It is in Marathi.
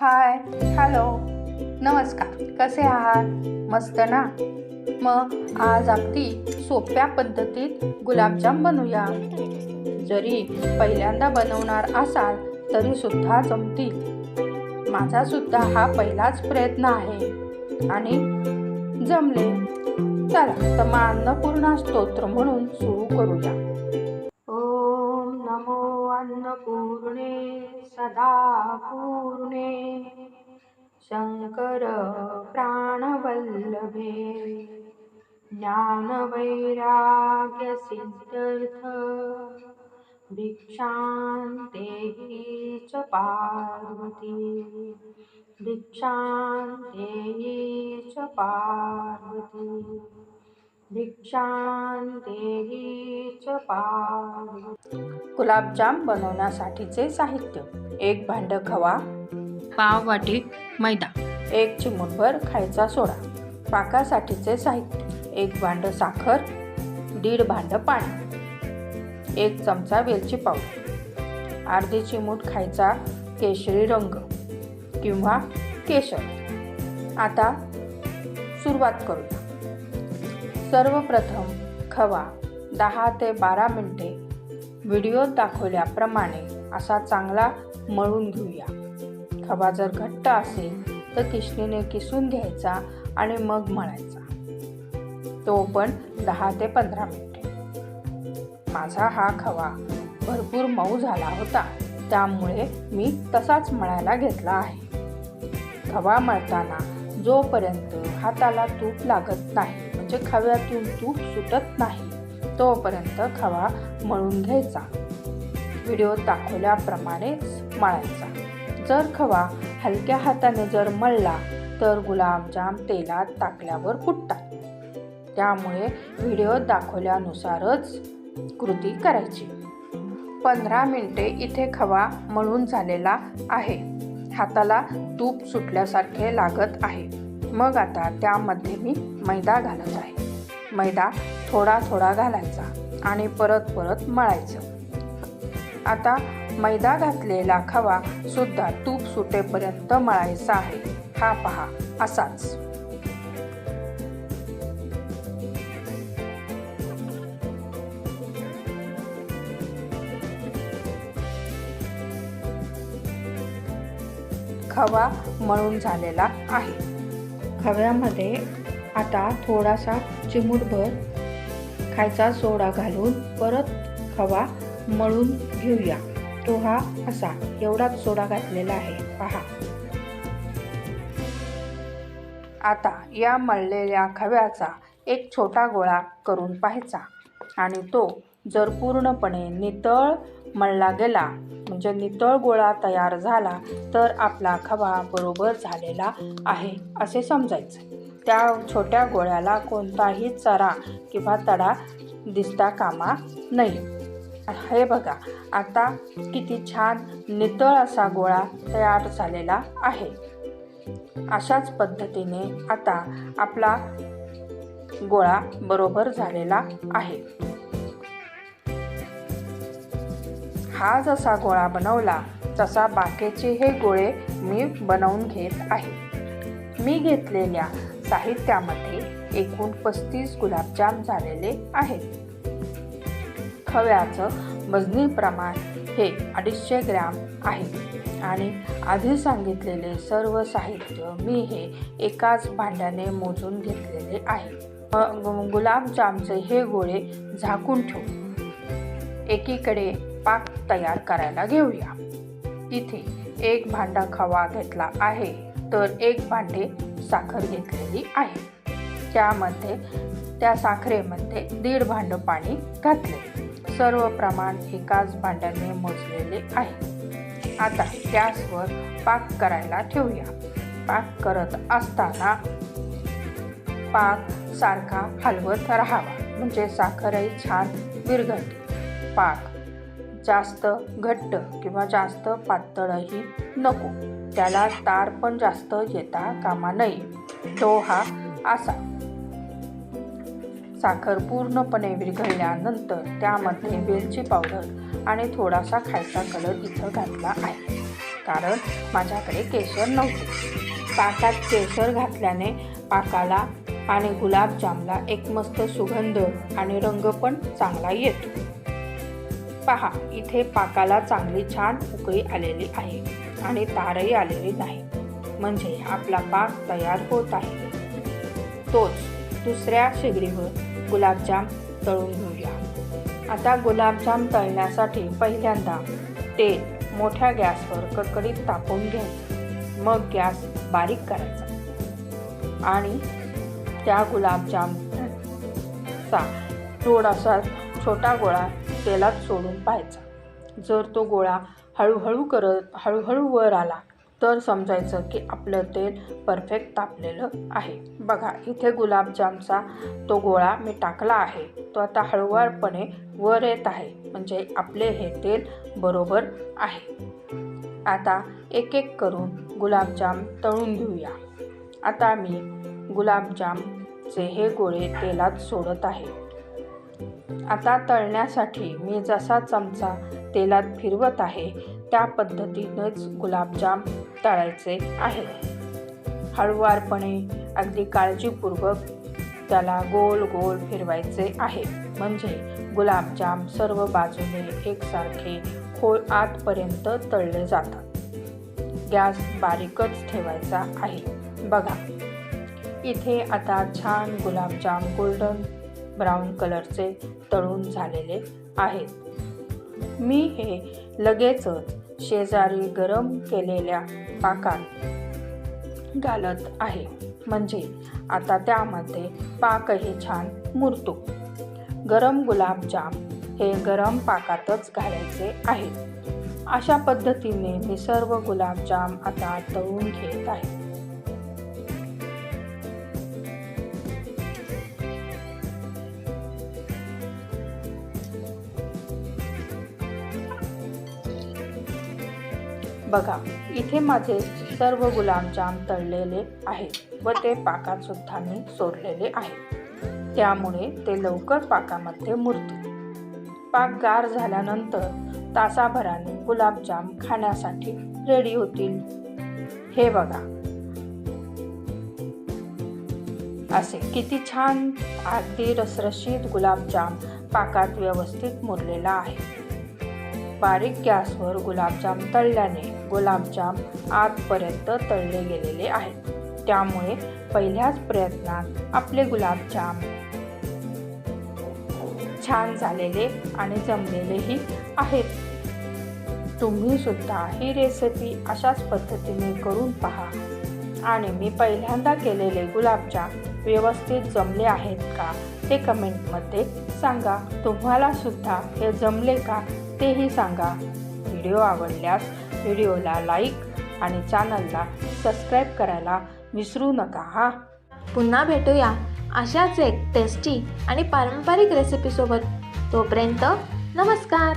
हाय हॅलो नमस्कार कसे आहात? मस्त ना? मग आज अगदी सोप्या पद्धतीत गुलाबजाम बनवूया. जरी पहिल्यांदा बनवणार असाल तरी सुद्धा जमतील. माझा सुद्धा हा पहिलाच प्रयत्न आहे. आणि जमले. चला तर मग अन्नपूर्णा स्तोत्र म्हणून सुरू करूया. ओम नमो अन्नपूर्णे. सदा पूर्णे शंकर प्राणवल्लभे ज्ञानवैराग्य सिद्ध्यर्थ भिक्षान्तेहि च पार्वती। भिक्षान्ते च पार्वती। गुलाबजाम बनवण्यासाठीचे साहित्य. एक भांड खवा. पाव वाटी मैदा. एक चिमूटभर खायचा सोडा. पाकासाठीचे साहित्य. एक भांड साखर. दीड भांड पाणी. एक चमचा वेलची पावडर अर्धी चिमूट खायचा केशरी रंग किंवा केशर. आता सुरुवात करूया. सर्वप्रथम खवा दहा ते बारा मिनटे. व्हिडिओत दाखवल्याप्रमाणे असा चांगला मळून घेऊया. खवा जर घट्ट असेल तर किशनीने किसून घ्यायचा आणि मग मळायचा. तो पण दहा ते पंधरा मिनटे. माझा हा खवा भरपूर मऊ झाला होता. त्यामुळे मी तसाच मळायला घेतला आहे. खवा मळताना जोपर्यंत हाताला तूप लागत नाही म्हणजे खव्यातून तूप सुटत नाही. तोपर्यंत खवा मळून घ्यायचा. व्हिडिओत दाखवल्याप्रमाणेच मळायचा. जर खवा हलक्या हाताने जर मळला तर गुलाबजाम तेलात टाकल्यावर फुटतात. त्यामुळे व्हिडिओ दाखवल्यानुसारच कृती करायची. पंधरा मिनटे इथे खवा मळून झालेला आहे. हाताला तूप सुटल्यासारखे लागत आहे. मग आता त्यामध्ये मी मैदा घालत आहे. मैदा थोडा थोडा घालायचा आणि परत परत मळायचं. आता मैदा घातलेला खवा सुद्धा तूप सुटेपर्यंत मळायचा आहे. हा पहा असाच. खवा मळून झालेला आहे. खव्यामध्ये आता थोडासा चिमूटभर खायचा सोडा घालून परत खवा मळून घेऊया. तो हा असा एवढाच सोडा घातलेला आहे. पहा. आता या मळलेल्या खव्याचा एक छोटा गोळा करून पाहायचा. आणि तो जर पूर्णपणे नितळ मळला गेला म्हणजे नितळ गोळा तयार झाला तर आपला खवा बरोबर झालेला आहे असे समजायचं. त्या छोट्या गोळ्याला कोणताही चरा किंवा तडा दिसता कामा नये. हे बघा आता किती छान नितळ असा गोळा तयार झालेला आहे. अशाच पद्धतीने आता आपला गोळा बरोबर झालेला आहे. हा जसा गोळा बनवला तसा बाकीचे हे गोळे मी बनवून घेत आहे. मी घेतलेल्या साहित्यामध्ये एकूण पस्तीस गुलाबजाम झालेले आहेत. खव्याचं वजनी प्रमाण हे अडीचशे ग्रॅम आहे आणि आधी सांगितलेले सर्व साहित्य मी हे एकाच भांड्याने मोजून घेतलेले आहे. गुलाबजामचे हे गोळे झाकून ठेवू. एकीकडे पाक तयार करायला घेऊया. इथे एक भांडा खवा घेतला आहे. तर एक भांडे साखर घेतलेली आहे. त्यामध्ये त्या साखरेमध्ये दीड भांडं पाणी घातले. सर्व प्रमाण एकाच भांड्याने मोजलेले आहे. आता गॅसवर पाक करायला ठेवूया. पाक करत असताना पाक सारखा हलवत राहावा. म्हणजे साखरही छान विरघळते. पाक जास्त घट्ट किंवा जास्त पातळही नको. त्याला तार पण जास्त येता कामा नये. तो हा असा साखर पूर्णपणे विरघळल्यानंतर त्यामध्ये वेलची पावडर आणि थोडासा खायचा कलर इथं घातला आहे. कारण माझ्याकडे केशर नव्हते. पाकात केशर घातल्याने पाकाला आणि गुलाबजामला एक मस्त सुगंध आणि रंग पण चांगला येतो. पहा इथे पाकाला चांगली छान उकळी आलेली आहे आणि तारही आलेली नाही. म्हणजे आपला पाक तयार होत आहे. तोच दुसऱ्या शेगडीवर गुलाबजाम तळून घेऊया. आता गुलाबजाम तळण्यासाठी पहिल्यांदा तेल मोठ्या गॅसवर कडकडीत तापवून घ्यायचं. मग गॅस बारीक करायचा. आणि त्या गुलाबजामचा थोडासा छोटा गोळा तेलात सोडून पाहायचा. जर तो गोळा हळूहळू करत हळूहळू वर आला तर समजायचं की आपलं तेल परफेक्ट तापलेलं आहे. बघा इथे गुलाबजामचा तो गोळा मी टाकला आहे. तो आता हळूवारपणे वर येत आहे. म्हणजे आपले हे तेल बरोबर आहे. आता एक एक करून गुलाबजाम तळून घेऊया. आता मी गुलाबजामचे हे गोळे तेलात सोडत आहे. आता तळण्यासाठी मी जसा चमचा तेलात फिरवत आहे त्या पद्धतीनंच गुलाबजाम तळायचे आहे. हळुवारपणे अगदी काळजीपूर्वक त्याला गोल गोल फिरवायचे आहे. म्हणजे गुलाबजाम सर्व बाजूने एकसारखे खोल आतपर्यंत तळले जातात. गॅस बारीकच ठेवायचा आहे. बघा. इथे आता छान गुलाबजाम गोल्डन ब्राऊन कलरचे तळून झालेले आहेत. मी हे लगेचच शेजारी गरम केलेल्या पाकात घालत आहे. म्हणजे आता त्यामध्ये पाकही छान मुरतो. गरम गुलाबजाम हे गरम पाकातच घालायचे आहेत अशा पद्धतीने मी सर्व गुलाबजाम आता तळून घेत आहे. बघा इथे माझे सर्व गुलाबजाम तळलेले आहेत व ते पाकात सुद्धा मी सोडलेले आहे त्यामुळे ते लवकर पाकामध्ये मुरतील. पाक गार झाल्यानंतर तासाभराने गुलाबजाम खाण्यासाठी रेडी होतील. हे बघा. असे किती छान अगदी रसरशीत गुलाबजाम पाकात व्यवस्थित मुरलेला आहे. बारीक गॅसवर गुलाबजाम तळल्याने गुलाबजाम आतपर्यंत तळले गेलेले आहेत. त्यामुळे पहिल्याच प्रयत्नात आपले गुलाबजाम छान झालेले आणि जमलेलेही आहेत. तुम्ही सुद्धा ही रेसिपी अशाच पद्धतीने करून पहा. आणि मी पहिल्यांदा केलेले गुलाबजाम व्यवस्थित जमले आहेत का ते कमेंटमध्ये सांगा. तुम्हाला सुद्धा हे जमले का तेही सांगा. व्हिडिओ आवडल्यास व्हिडिओला लाईक आणि चॅनलला सबस्क्राईब करायला विसरू नका हा. पुन्हा भेटूया अशाच एक टेस्टी आणि पारंपरिक रेसिपीसोबत. तोपर्यंत नमस्कार.